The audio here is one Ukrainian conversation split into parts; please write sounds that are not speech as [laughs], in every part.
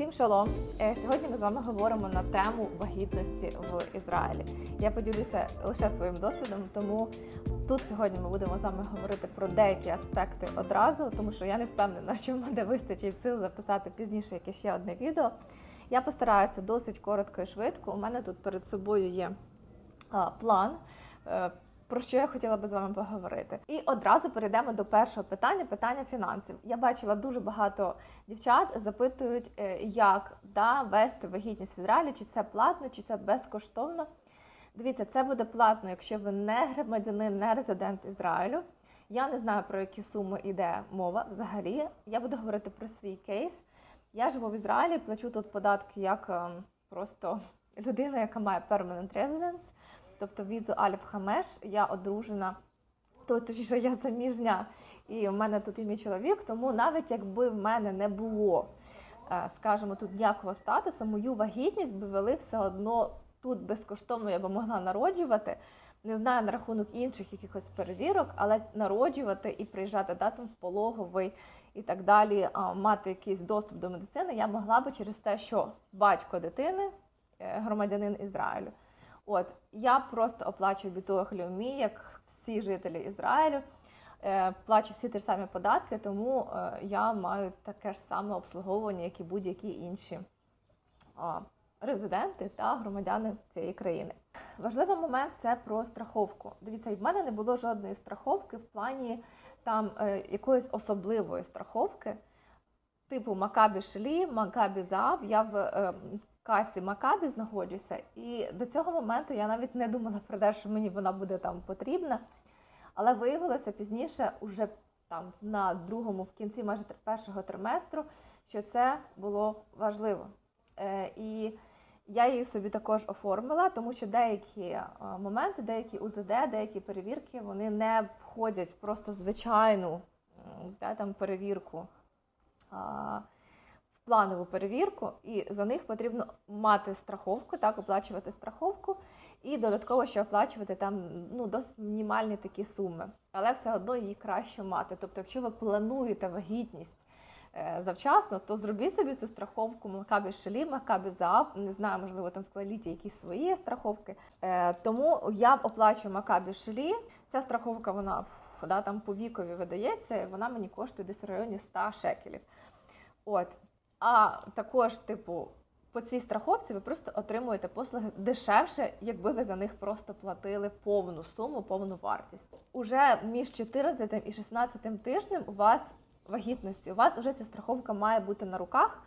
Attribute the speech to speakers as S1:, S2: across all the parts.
S1: Всім шалом! Е, Сьогодні ми з вами говоримо на тему вагітності в Ізраїлі. Я поділюся лише своїм досвідом, тому тут сьогодні ми будемо з вами говорити про деякі аспекти одразу, тому що я не впевнена, що в мене вистачить сил записати пізніше яке ще одне відео. Я постараюся досить коротко і швидко. У мене тут перед собою є план. Про що я хотіла би з вами поговорити, і одразу перейдемо до першого питання питання фінансів. Я бачила дуже багато дівчат запитують, е, як да, вести вагітність в Ізраїлі, чи це платно, чи це безкоштовно. Дивіться, це буде платно, якщо ви не громадянин, не резидент Ізраїлю. Я не знаю про які суми йде мова взагалі. Я буду говорити про свій кейс. Я живу в Ізраїлі, плачу тут податки як ем, просто людина, яка має permanent residence, тобто візу Альф Хамеш. Я одружена, то точніше, я заміжня, і в мене тут і мій чоловік. Тому навіть якби в мене не було, е, скажімо, тут ніякого статусу, мою вагітність би вели все одно тут безкоштовно я би могла народжувати. Не знаю на рахунок інших якихось перевірок, але народжувати і приїжджати да, там, в пологовий і так далі, мати якийсь доступ до медицини, я могла би через те, що батько дитини е, громадянин Ізраїлю. От я просто оплачую бітуах як всі жителі Ізраїлю. Е, Плачу всі ті ж самі податки, тому е, я маю таке ж саме обслуговування, як і будь-які інші резиденти та громадяни цієї країни. Важливий момент це про страховку. Дивіться, в мене не було жодної страховки в плані там е, якоїсь особливої страховки, типу Макабі Шелі, Макабі Заав. Я в касі Макабі знаходжуся, і до цього моменту я навіть не думала про те, що мені вона буде там потрібна. Але виявилося пізніше, уже там на другому, в кінці майже першого триместру, що це було важливо. Е, і я її собі також оформила, тому що деякі е, моменти, деякі УЗД, деякі перевірки, вони не входять просто в звичайну м, та, там, перевірку. Планову перевірку, і за них потрібно мати страховку, так, оплачувати страховку, і додатково ще оплачувати там ну, досить мінімальні такі суми. Але все одно її краще мати. Тобто, якщо ви плануєте вагітність е, завчасно, то зробіть собі цю страховку Макабі Шелі, Макабі Заап, не знаю, можливо, там в Кваліті якісь свої страховки. Е, Тому я оплачую Макабі Шелі. Ця страховка вона да, там по вікові видається, вона мені коштує десь в районі 100 шекелів. От. А також, типу, по цій страховці ви просто отримуєте послуги дешевше, якби ви за них просто платили повну суму, повну вартість. Уже між 14 і 16 тижнем у вас вагітності, у вас вже ця страховка має бути на руках,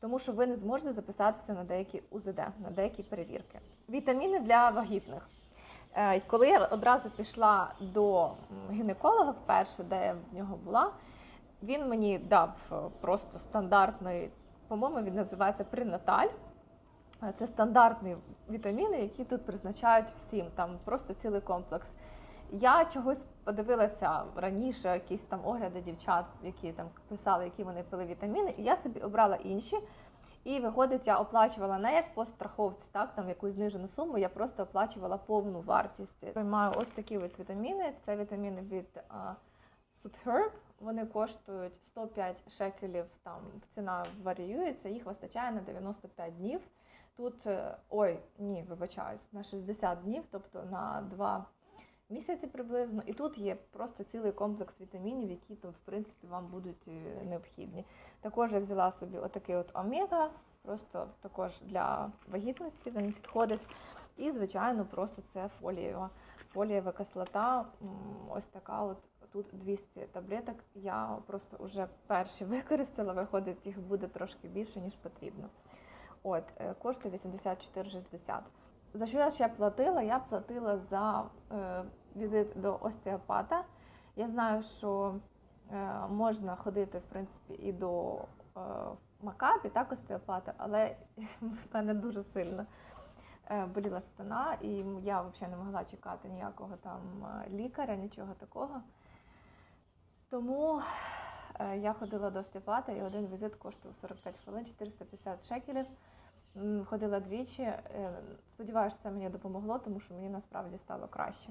S1: тому що ви не зможете записатися на деякі УЗД, на деякі перевірки. Вітаміни для вагітних. Е, Коли я одразу пішла до гінеколога вперше, де я в нього була, він мені дав е, просто стандартний, по-моєму, він називається пренаталь. Е, Це стандартні вітаміни, які тут призначають всім, там просто цілий комплекс. Я чогось подивилася раніше, якісь там огляди дівчат, які там писали, які вони пили вітаміни, і я собі обрала інші. І виходить, я оплачувала не як по страховці, так там якусь знижену суму, я просто оплачувала повну вартість. Маю ось такі от вітаміни. Це вітаміни від а, Superb. Вони коштують 105 шекелів. Там ціна варіюється, їх вистачає на 95 днів. Тут е, ой, ні, вибачаюсь, на 60 днів, тобто на 2 місяці приблизно. І тут є просто цілий комплекс вітамінів, які тут, в принципі, вам будуть е, необхідні. Також я взяла собі отакий от омега, просто також для вагітності він підходить. І, звичайно, просто це фолієва. Фолієва кислота, ось така от. Тут 200 таблеток. Я просто вже перші [laughs] використала, виходить, їх буде трошки більше, ніж потрібно. От, е, коштує 84,60. За що я ще платила? Я платила за е, візит до остеопата. Я знаю, що е, можна ходити, в принципі, і до е, Макабі, так, остеопата, але [laughs] в мене дуже сильно е, боліла спина, і я взагалі не могла чекати ніякого там е, лікаря, нічого такого. Тому е, я ходила до остеопата, і один візит коштував 45 хвилин, 450 шекелів. Ходила двічі. Сподіваюся, це мені допомогло, тому що мені насправді стало краще.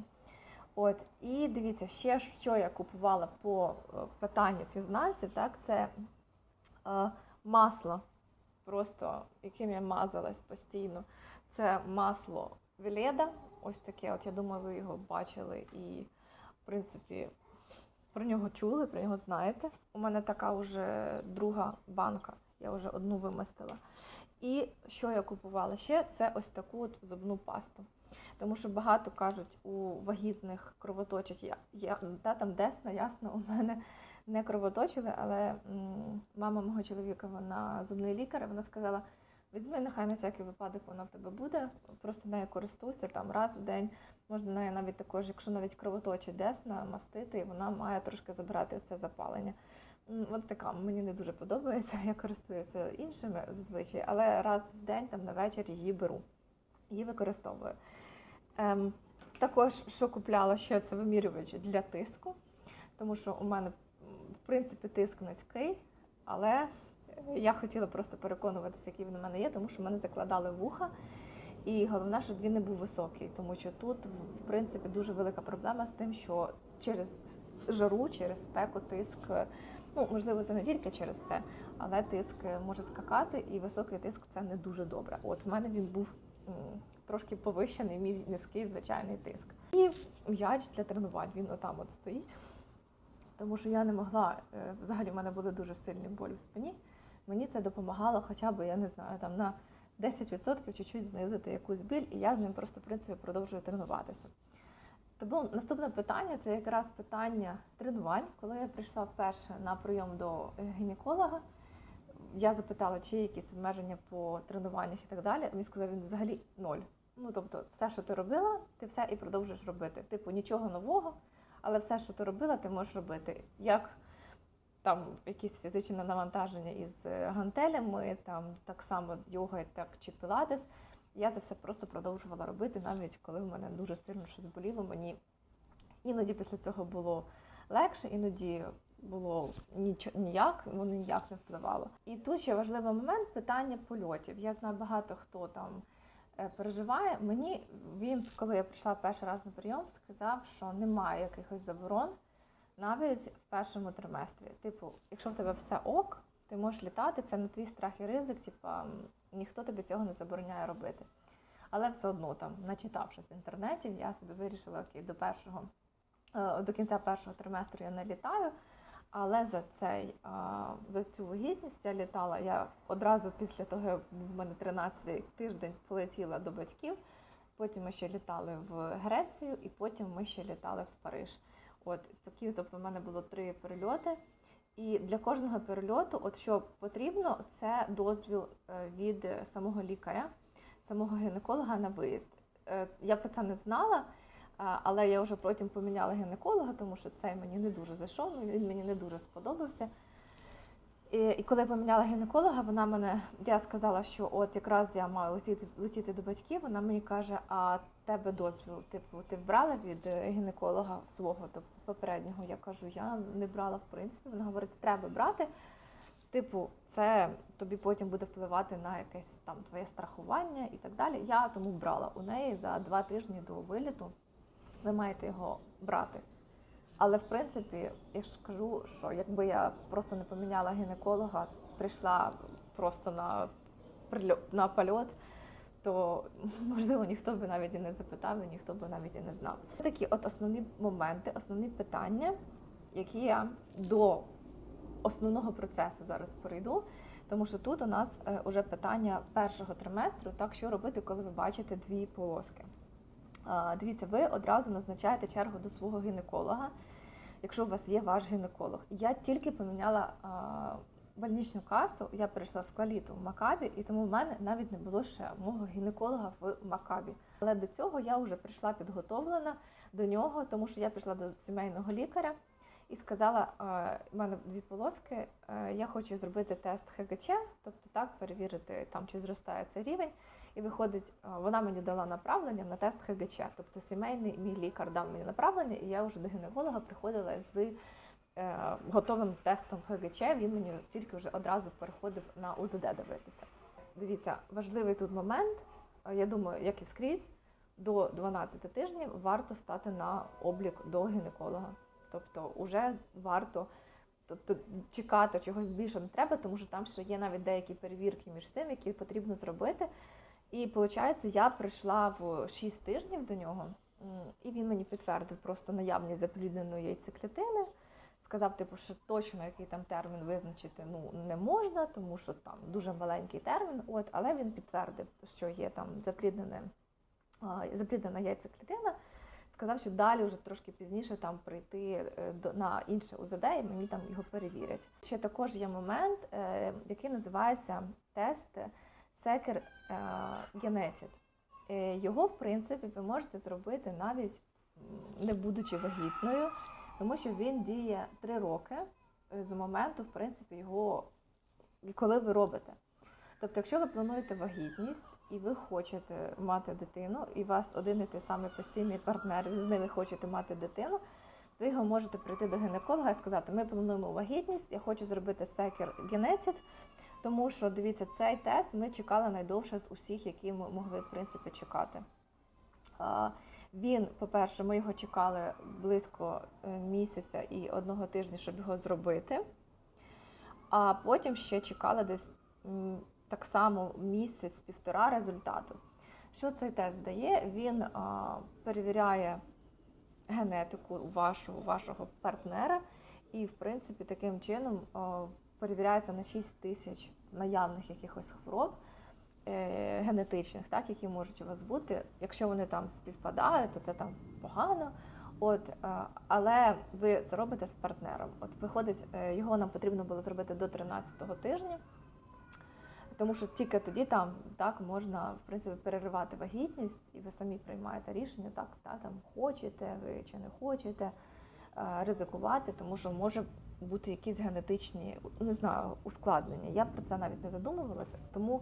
S1: От, і дивіться, ще що я купувала по питанню фінансів, так, це масло просто яким я мазалась постійно. Це масло Веледа. Ось таке. От я думаю, ви його бачили і, в принципі, про нього чули, про нього знаєте. У мене така вже друга банка. Я вже одну вимастила. І що я купувала ще? Це ось таку от зубну пасту. Тому що багато кажуть, у вагітних кровоточить. Я, я та там десна, ясно, у мене не кровоточили, але м, мама мого чоловіка, вона зубний лікар, вона сказала: візьми, нехай на всякий випадок вона в тебе буде, просто нею користуйся там раз в день. Можна нею навіть також, якщо навіть кровоточить десна, мастити, і вона має трошки забирати це запалення. От така мені не дуже подобається. Я користуюся іншими зазвичай, але раз в день там на вечір її беру, її використовую. Ем, також що купляла ще це вимірювач для тиску, тому що у мене в принципі тиск низький, але я хотіла просто переконуватися, який він у мене є, тому що в мене закладали вуха. І головне, щоб він не був високий, тому що тут, в принципі, дуже велика проблема з тим, що через жару, через спеку, тиск, ну можливо, це не тільки через це, але тиск може скакати, і високий тиск це не дуже добре. От в мене він був трошки повищений, мій низький звичайний тиск. І м'яч для тренувань він отам от стоїть. Тому що я не могла, е, взагалі в мене були дуже сильні болі в спині. Мені це допомагало хоча б, я не знаю, там на 10% чуть-чуть знизити якусь біль, і я з ним просто в принципі продовжую тренуватися. Тому наступне питання це якраз питання тренувань. Коли я прийшла вперше на прийом до е, гінеколога, я запитала, чи є якісь обмеження по тренуваннях і так далі. Мені сказав, він взагалі ноль. Ну тобто, все, що ти робила, ти все і продовжуєш робити. Типу, нічого нового, але все, що ти робила, ти можеш робити. Як там якісь фізичне навантаження із е, гантелями, там так само йога, так чи пілатес. Я це все просто продовжувала робити, навіть коли в мене дуже сильно щось боліло. Мені іноді після цього було легше, іноді було ніч, ніяк, воно ніяк не впливало. І тут ще важливий момент питання польотів. Я знаю багато хто там е, переживає. Мені він, коли я прийшла перший раз на прийом, сказав, що немає якихось заборон навіть в першому триместрі. Типу, якщо в тебе все ок, ти можеш літати, це не твій страх і ризик, типа ніхто тобі цього не забороняє робити. Але все одно там, начитавшись інтернетів, я собі вирішила, окей, до першого е, до кінця першого триместру я не літаю. Але за цей за цю вагітність я літала. Я одразу після того, в мене 13 тиждень полетіла до батьків. Потім ми ще літали в Грецію, і потім ми ще літали в Париж. От такі, тобто, в мене було три перельоти. І для кожного перельоту, от що потрібно, це дозвіл е, від самого лікаря, самого гінеколога на виїзд. Е, я про це не знала, але я вже потім поміняла гінеколога, тому що цей мені не дуже зайшов, він мені не дуже сподобався. І, і коли я поміняла гінеколога, вона мене я сказала, що от якраз я маю летіти летіти до батьків. Вона мені каже: а тебе дозвіл? Типу, ти брала від гінеколога свого попереднього? Я кажу, я не брала в принципі. Вона говорить, треба брати. Типу, це тобі потім буде впливати на якесь там твоє страхування і так далі. Я тому брала у неї за два тижні до виліту. Ви маєте його брати. Але в принципі, я ж кажу, що якби я просто не поміняла гінеколога, прийшла просто на на польот, то [laughs] можливо ніхто би навіть і не запитав, і ніхто би навіть і не знав. Це такі от основні моменти, основні питання, які я до основного процесу зараз перейду. Тому що тут у нас вже питання першого триместру, так що робити, коли ви бачите дві полоски. Дивіться, ви одразу назначаєте чергу до свого гінеколога, якщо у вас є ваш гінеколог. Я тільки поміняла больничну касу, я прийшла з клаліту в Макабі, і тому в мене навіть не було ще мого гінеколога в Макабі. Але до цього я вже прийшла підготовлена до нього, тому що я прийшла до сімейного лікаря і сказала: у мене дві полоски, я хочу зробити тест ХГЧ, тобто так перевірити там, чи зростає цей рівень. І виходить, вона мені дала направлення на тест ХГЧ. Тобто сімейний мій лікар дав мені направлення, і я вже до гінеколога приходила з е, готовим тестом ХГЧ. Він мені тільки вже одразу переходив на УЗД дивитися. Дивіться, важливий тут момент. Я думаю, як і скрізь, до 12 тижнів варто стати на облік до гінеколога. Тобто, вже варто Тобто чекати чогось більше не треба, тому що там ще є навіть деякі перевірки між цим, які потрібно зробити. І виходить, я прийшла в 6 тижнів до нього, і він мені підтвердив просто наявність заплідненої яйцеклітини. Сказав, типу, що точно який там термін визначити ну, не можна, тому що там дуже маленький термін. От, але він підтвердив, що є там запліднене, запліднена яйцеклітина. Сказав, що далі вже трошки пізніше там прийти е, до на інше УЗД і мені там його перевірять. Ще також є момент, е, який називається тест Секер Генетід. Його, в принципі, ви можете зробити навіть не будучи вагітною, тому що він діє три роки е, з моменту, в принципі, його коли ви робите. Тобто, якщо ви плануєте вагітність і ви хочете мати дитину, і у вас один і той самий постійний партнер, ви з ними хочете мати дитину, ви його можете прийти до гінеколога і сказати, ми плануємо вагітність, я хочу зробити секер генетит, тому що, дивіться, цей тест ми чекали найдовше з усіх, які ми могли, в принципі, чекати. Він, по-перше, ми його чекали близько е, місяця і одного тижня, щоб його зробити. А потім ще чекали десь так само місяць-півтора результату. Що цей тест дає? Він а, перевіряє генетику вашого, вашого партнера, і, в принципі, таким чином а, перевіряється на 6 тисяч наявних якихось хвороб. Е, генетичних, так, які можуть у вас бути. Якщо вони там співпадають, то це там погано. От, е, Але ви це робите з партнером. От виходить, е, його нам потрібно було зробити до 13-го тижня, тому що тільки тоді там так можна в принципі переривати вагітність, і ви самі приймаєте рішення, так та, там хочете ви чи не хочете ризикувати, тому що може бути якісь генетичні не знаю, ускладнення. Я про це навіть не задумувалася, тому.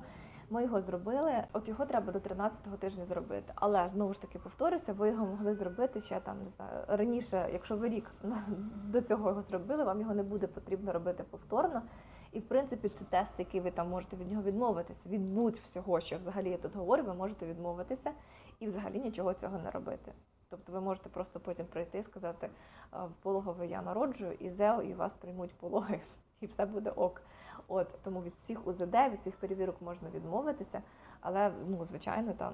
S1: Ми його зробили. От його треба до 13-го тижня зробити. Але знову ж таки повторюся, ви його могли зробити ще там не знаю раніше. Якщо ви рік до цього його зробили, вам його не буде потрібно робити повторно. І в принципі це тест, який ви там можете від нього відмовитися. Від будь-всього, що взагалі я тут говорю, ви можете відмовитися і взагалі нічого цього не робити. Тобто ви можете просто потім прийти і сказати в пологовий я народжую, і ЗЕО, і вас приймуть пологи, [laughs] і все буде ок. От тому від всіх УЗД, від цих перевірок можна відмовитися, але ну, звичайно, там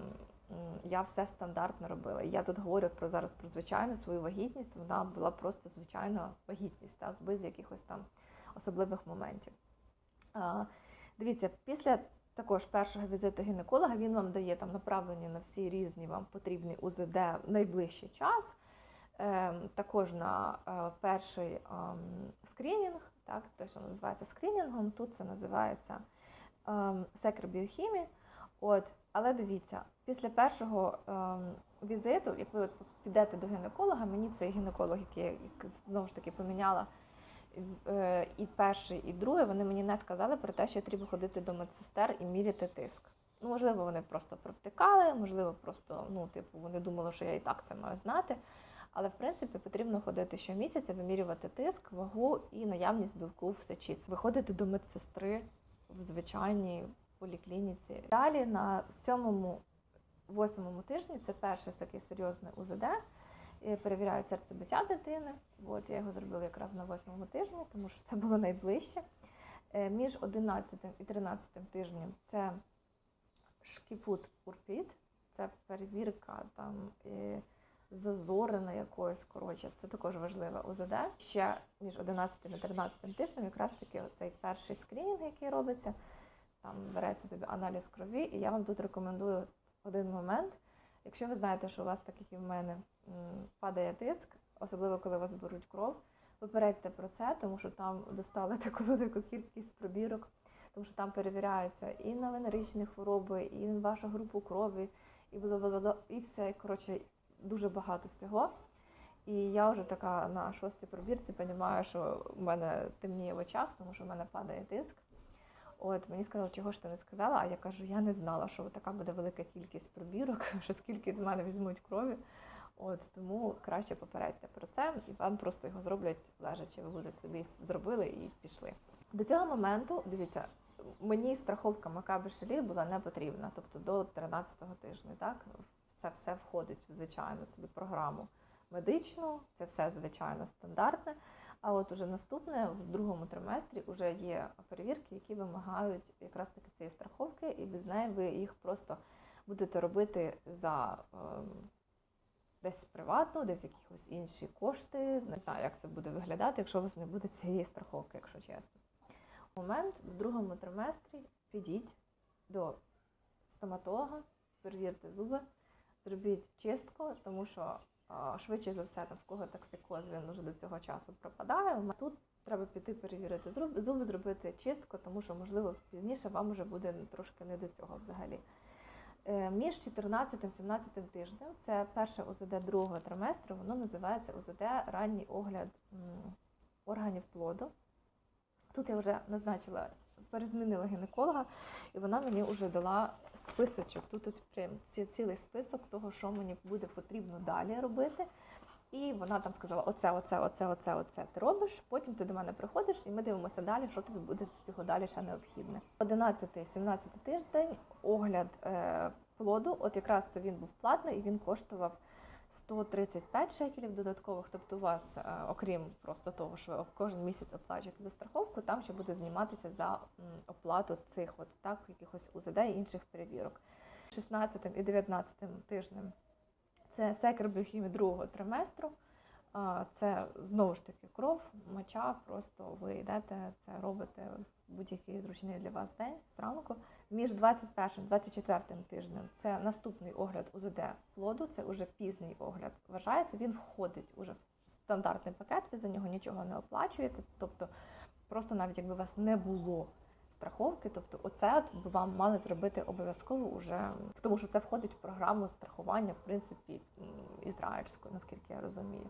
S1: я все стандартно робила. Я тут говорю про зараз про звичайну свою вагітність. Вона була просто звичайна вагітність, так без якихось там особливих моментів. Дивіться, після також першого візиту гінеколога він вам дає там направлення на всі різні вам потрібні УЗД в найближчий час. Ем, також на е, перший ем, скринінг, так, те, що називається скринінгом, тут це називається ем, секр-біохімія. От, Але дивіться, після першого візиту, як ви підете до гінеколога, мені цей гінеколог, який знову ж таки поміняла і перший, і другий, вони мені не сказали про те, що треба ходити до медсестер і міряти тиск. Ну, можливо, вони просто провтикали, можливо, просто ну, типу, вони думали, що я і так це маю знати. Але в принципі потрібно ходити щомісяця, вимірювати тиск, вагу і наявність білку в сечіці. Виходити до медсестри в звичайній поліклініці. Далі на сьомому, восьмому тижні це перше таке серйозне УЗД. Перевіряють серцебиття дитини. От я його зробила якраз на восьмому тижні, тому що це було найближче. Е, між 11 і 13 тижнем це шкіпут урпіт, це перевірка там. Е, зазорена якоюсь, коротше, це також важливе УЗД. Ще між 11 і 13 тижнем якраз таки цей перший скринінг, який робиться, там береться тобі аналіз крові, і я вам тут рекомендую один момент. Якщо ви знаєте, що у вас, так як і в мене, падає тиск, особливо коли вас беруть кров, попередьте про це, тому що там достали [laughs] таку велику кількість пробірок, тому що там перевіряються і на венеричні хвороби, і на вашу групу крові, і і все. Коротше, дуже багато всього. І я вже така на шостій пробірці розумію, що в мене темніє в очах, тому що в мене падає тиск. От мені сказали, чого ж ти не сказала, а я кажу, я не знала, що така буде велика кількість пробірок, [laughs] що скільки з мене візьмуть крові. От Тому краще попередьте про це, і вам просто його зроблять лежачи, ви будете собі зробили і пішли. До цього моменту, дивіться, мені страховка Макаби Шелі була не потрібна, тобто до 13-го тижня. так? Це все входить в звичайну собі програму медичну, це все звичайно стандартне. А от уже наступне в другому триместрі вже є перевірки, які вимагають якраз таки цієї страховки, і без неї ви їх просто будете робити за ем, десь приватно, десь якісь інші кошти. Не знаю, як це буде виглядати, якщо у вас не буде цієї страховки, якщо чесно. Момент в другому триместрі підіть до стоматолога, перевірте зуби, зробіть чистку, тому що швидше за все, там, в кого токсикоз, він вже до цього часу пропадає. Тут треба піти перевірити зуби, зробити чистку, тому що, можливо, пізніше вам вже буде трошки не до цього взагалі. Е, Між 14-17 тижнем, це перше УЗД другого триместру, воно називається УЗД ранній огляд органів плоду. Тут я вже назначила, перезмінила гінеколога, і вона мені вже дала списочок. Тут, тут прям ці- цілий список того, що мені буде потрібно далі робити. І вона там сказала: оце, оце, оце, оце, оце ти робиш. Потім ти до мене приходиш, і ми дивимося далі, що тобі буде з цього далі ще необхідне. 11-17 тиждень огляд е, плоду. От якраз це він був платний і він коштував 135 шекелів додаткових. Тобто, у вас, е, окрім просто того, що ви кожен місяць оплачуєте за страховку, там ще буде зніматися за оплату цих от так якихось УЗД і інших перевірок. 16 і 19 тижнем це секер біохімії другого триместру. Це знову ж таки кров, моча. Просто ви йдете, це робите в будь-який зручний для вас день зранку. Між 21 і 24 тижнем це наступний огляд УЗД плоду. Це вже пізній огляд. Вважається, він входить уже в стандартний пакет. Ви за нього нічого не оплачуєте. Тобто, просто навіть якби у вас не було страховки, тобто оце от би вам мали зробити обов'язково уже, тому що це входить в програму страхування, в принципі, ізраїльську, наскільки я розумію.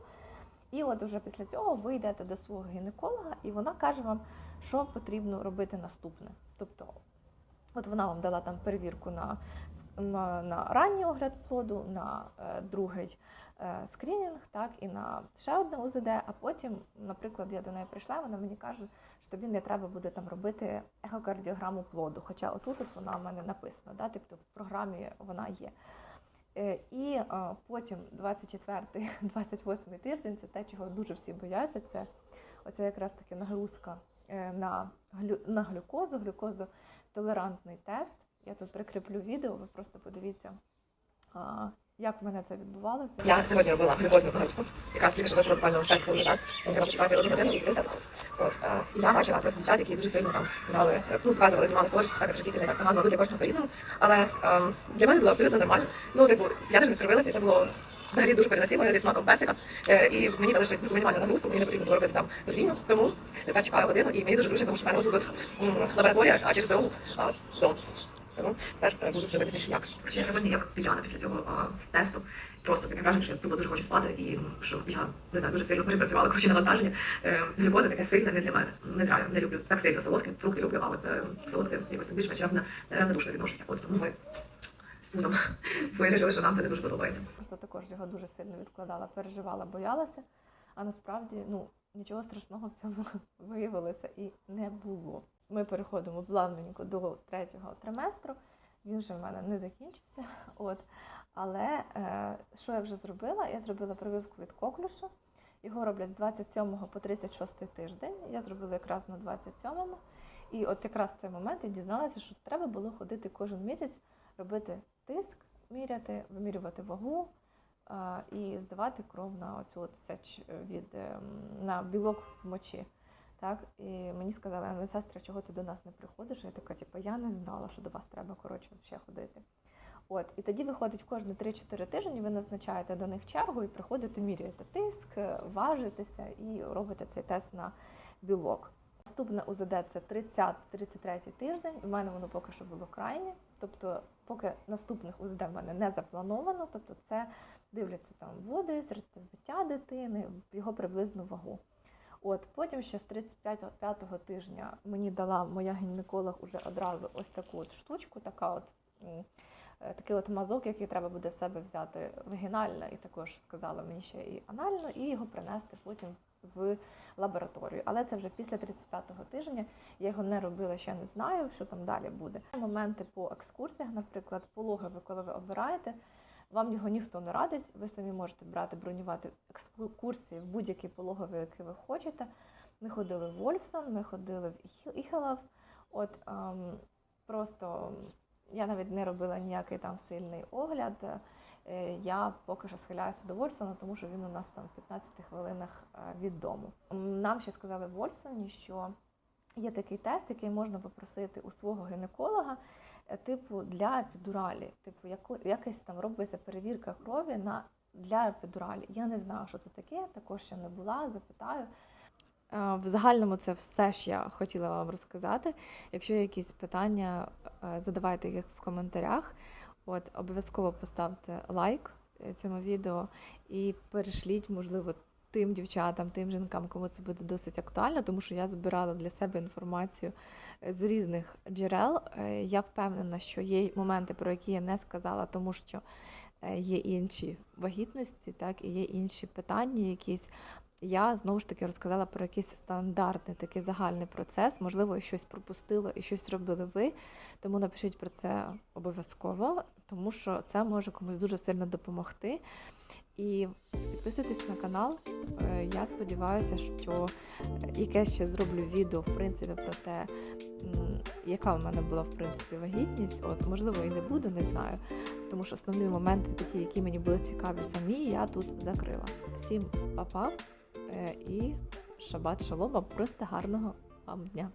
S1: І от уже після цього ви йдете до свого гінеколога, і вона каже вам, що потрібно робити наступне. Тобто, от вона вам дала там перевірку на, на, на ранній огляд плоду, на е, другий е, скринінг, так, і на ще одне УЗД, а потім, наприклад, я до неї прийшла, вона мені каже, що тобі не треба буде там робити ехокардіограму плоду. Хоча отут от вона в мене написана, да, тобто в програмі вона є. Е, І е, потім 24-28 [laughs] тиждень це те, чого дуже всі бояться. Це оце якраз таки нагрузка на, глю, на глюкозу, глюкозотолерантний тест. Я тут прикріплю відео, ви просто подивіться, як в мене це відбувалося.
S2: Я сьогодні робила глюкозну нагрузку, якраз тільки що випила буквально 5 хвилин назад. Мені треба почекати одну годину і десь. От і я бачила просто дівчат, які дуже сильно там казали, е, ну показували, знімали сторіс, так отвратительно, так погано, люди кожного по-різному. Але ем, для мене було абсолютно нормально. Ну, типу, я теж не скривилася, це було взагалі дуже переносимо зі смаком персика. Е, і мені дали ще таку мінімальну нагрузку, мені не потрібно було робити там подвійну. Тому тепер чекаю годину, і мені дуже зручно, тому що в мене тут лабораторія, а через дорогу дом. Тому тепер е, буду дивитися, як. Хоча я сьогодні як п'яна після цього а, тесту. Просто таке враження, що я тупо дуже хочу спати, і що я не знаю, дуже сильно перепрацювала коротше навантаження. Е, глюкоза таке сильне не для мене. Не знаю, не люблю так сильно солодке, фрукти люблю, а от е, солодке якось так більш-менш явно равнодушно відношуся. От тому ми з пузом [laughs] вирішили, що нам це не дуже подобається.
S1: Просто також його дуже сильно відкладала, переживала, боялася. А насправді ну, нічого страшного в цьому [laughs] виявилося і не було. Ми переходимо плавненько до третього триместру. Він вже в мене не закінчився. [laughs] От. Але е, що я вже зробила? Я зробила прививку від коклюшу. Його роблять з 27 по 36 тиждень. Я зробила якраз на 27-му. І от якраз в цей момент я дізналася, що треба було ходити кожен місяць, робити тиск, міряти, вимірювати вагу а, і здавати кров на оцю от сеч від ем, на білок в мочі. Так, і мені сказали, медсестра, чого ти до нас не приходиш? Я така, типу, я не знала, що до вас треба коротше ще ходити. От, і тоді виходить кожні 3-4 тижні, ви назначаєте до них чергу і приходите, міряєте тиск, важитеся і робите цей тест на білок. Наступне УЗД це 30-33 тиждень. У мене воно поки що було крайнє. Тобто, поки наступних УЗД в мене не заплановано, тобто це дивляться там води, серцебиття дитини, його приблизну вагу. От потім ще з 35-го тижня мені дала моя гінеколог уже одразу ось таку от штучку, така от е, такий от мазок, який треба буде в себе взяти вагінально, і також сказала мені ще і анально, і його принести потім в лабораторію. Але це вже після 35-го тижня. Я його не робила, ще не знаю, що там далі буде. Моменти по екскурсіях, наприклад, пологи ви коли ви обираєте. Вам його ніхто не радить. Ви самі можете брати, бронювати екскурсії в будь-який пологовий, який ви хочете. Ми ходили в Вольфсон, ми ходили в Іхелев. От ем, просто я навіть не робила ніякий там сильний огляд. Е, Я поки що схиляюся до Вольсона, тому що він у нас там в 15 хвилинах е, від дому. Нам ще сказали в Вольсоні, що є такий тест, який можна попросити у свого гінеколога, типу для епідуралі. Типу, яку, якась там робиться перевірка крові на для епідуралі. Я не знаю, що це таке, також ще не була, запитаю. Е, В загальному це все, що я хотіла вам розказати. Якщо є якісь питання, е, задавайте їх в коментарях. От обов'язково поставте лайк е, цьому відео і перешліть, можливо, тим дівчатам, тим жінкам, кому це буде досить актуально, тому що я збирала для себе інформацію з різних джерел. Е, Я впевнена, що є моменти, про які я не сказала, тому що е, є інші вагітності, так і є інші питання, якісь. Я знову ж таки розказала про якийсь стандартний такий загальний процес. Можливо, я щось пропустила і щось робили ви. Тому напишіть про це обов'язково, тому що це може комусь дуже сильно допомогти. І підписуйтесь на канал. Е, Я сподіваюся, що яке ще зроблю відео в принципі про те, яка в мене була в принципі вагітність. От можливо і не буду, не знаю. Тому що основні моменти, такі, які мені були цікаві самі, я тут закрила. Всім па-па е, і шабат шалома, просто гарного вам дня.